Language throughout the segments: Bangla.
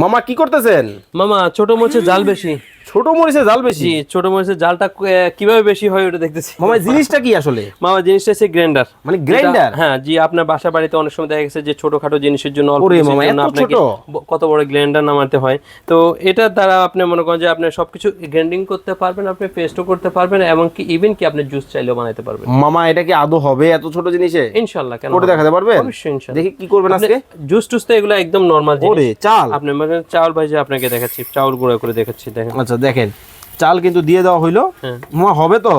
মামা কি করতেছেন? মামা ছোট মোছে জাল বেশি। ছোট মরিচে জাল বেশি? ছোট মরিচের জালটা কীভাবে বেশি হয় ওটা দেখতেছি। মামা জিনিসটা কি আসলে? মামা জিনিসটা হচ্ছে গ্রাইন্ডার। মানে গ্রাইন্ডার? হ্যাঁ জি আপনার বাসা বাড়িতে অনেক সময় দেখা গেছে যে ছোটখাটো জিনিসের জন্য অল্প আপনাকে কত বড় গ্রাইন্ডার নামাতে হয়। তো এটার দ্বারা আপনি মনে করেন যে আপনি সবকিছু গ্রাইন্ডিং করতে পারবেন আপনি পেস্টও করতে পারবেন এবং কি ইভেন কি আপনি জুস চাইলেও বানাতে পারবেন। মামা এটা কি আদৌ হবে এত ছোট জিনিসে? ইনশাল্লাহ কেন করে দেখাতে পারবেন? অবশ্যই ইনশাল্লাহ। দেখি কি করবেন আজকে? জুস টুস তো এগুলো একদম নরমাল জিনিস। ওরে চাল? আপনি মানে চাউল ভাইজে আপনাকে দেখাচ্ছি চাউল গুঁড়া করে দেখাচ্ছি দেখেন। আচ্ছা দেখেন চাল কিন্তু দিয়ে দেওয়া হইল। হ্যাঁ। মামা হবে তো?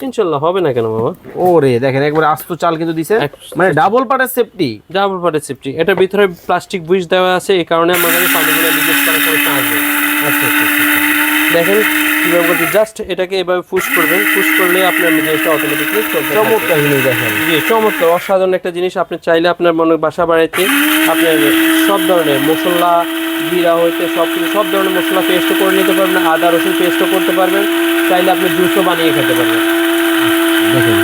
ইনশাল্লাহ হবে না কেন বাবা ওরে দেখেন একবারে আস্ত চাল কিন্তু দিছে। মানে ডাবল পার্টের সেফটি ডাবল পাটের সেফটি এটা ভিতরে প্লাস্টিক বুইশ দেওয়া আছে এই কারণে আমাদের পানিগুলো লিকেজ করার কোনো চান্স নেই। আচ্ছা আচ্ছা আচ্ছা। দেখেন কীভাবে করতে জাস্ট এটাকে এভাবে পুশ করবেন। পুশ করলে আপনার জিনিসটা অটোমেটিকলি। চমৎকার জিনিস দেখেন। জি চমৎকার অসাধারণ একটা জিনিস আপনি চাইলে আপনার মনে বাসা বাড়িতে আপনার সব ধরনের মশলা জিরা হইতে সব কিছু সব ধরনের মশলা পেস্টও করে নিতে পারবেন আদা রসুন পেস্টও করতে পারবেন। চাইলে আপনি জুসও বানিয়ে খেতে পারবেন। দেখেন।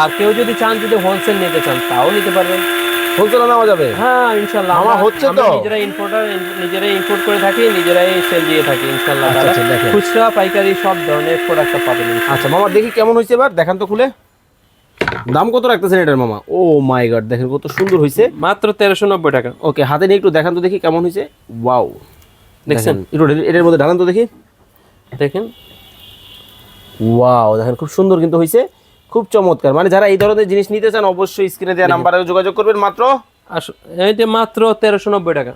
আর কেউ যদি চান যদি হোলসেল নিতে চান তাও নিতে পারবেন। হোলসেল নেওয়া যাবে? হ্যাঁ ইনশাল্লাহ। আমার হচ্ছে তো। নিজেরাই ইম্পোর্টার নিজেরাই ইম্পোর্ট করে থাকি নিজেরাই সেল দিয়ে থাকি ইনশাল্লাহ আচ্ছা, আচ্ছা। খুচরা পাইকারি সব ধরনের প্রোডাক্ট পাবেন আচ্ছা মামা দেখি কেমন হয়েছে এবার? দেখান তো খুলে। দাম কত রাখতেছেন এটার মামা? ও মাই গড দেখেন কত সুন্দর হয়েছে। মাত্র তেরোশো নব্বই টাকা। ওকে হাতে নিয়ে একটু দেখান তো দেখি কেমন হয়েছে। ওয়াও। দেখছেন? একটু এটার মধ্যে ঢালান তো দেখি। দেখেন। ওয়াও দেখেন খুব সুন্দর কিন্তু হয়েছে। খুব চমৎকার। মানে যারা এই ধরনের জিনিস নিতে চান অবশ্যই স্ক্রিনে দেওয়া নাম্বারে যোগাযোগ করবেন। মাত্র আস- এই মাত্র তেরোশো নব্বই টাকা।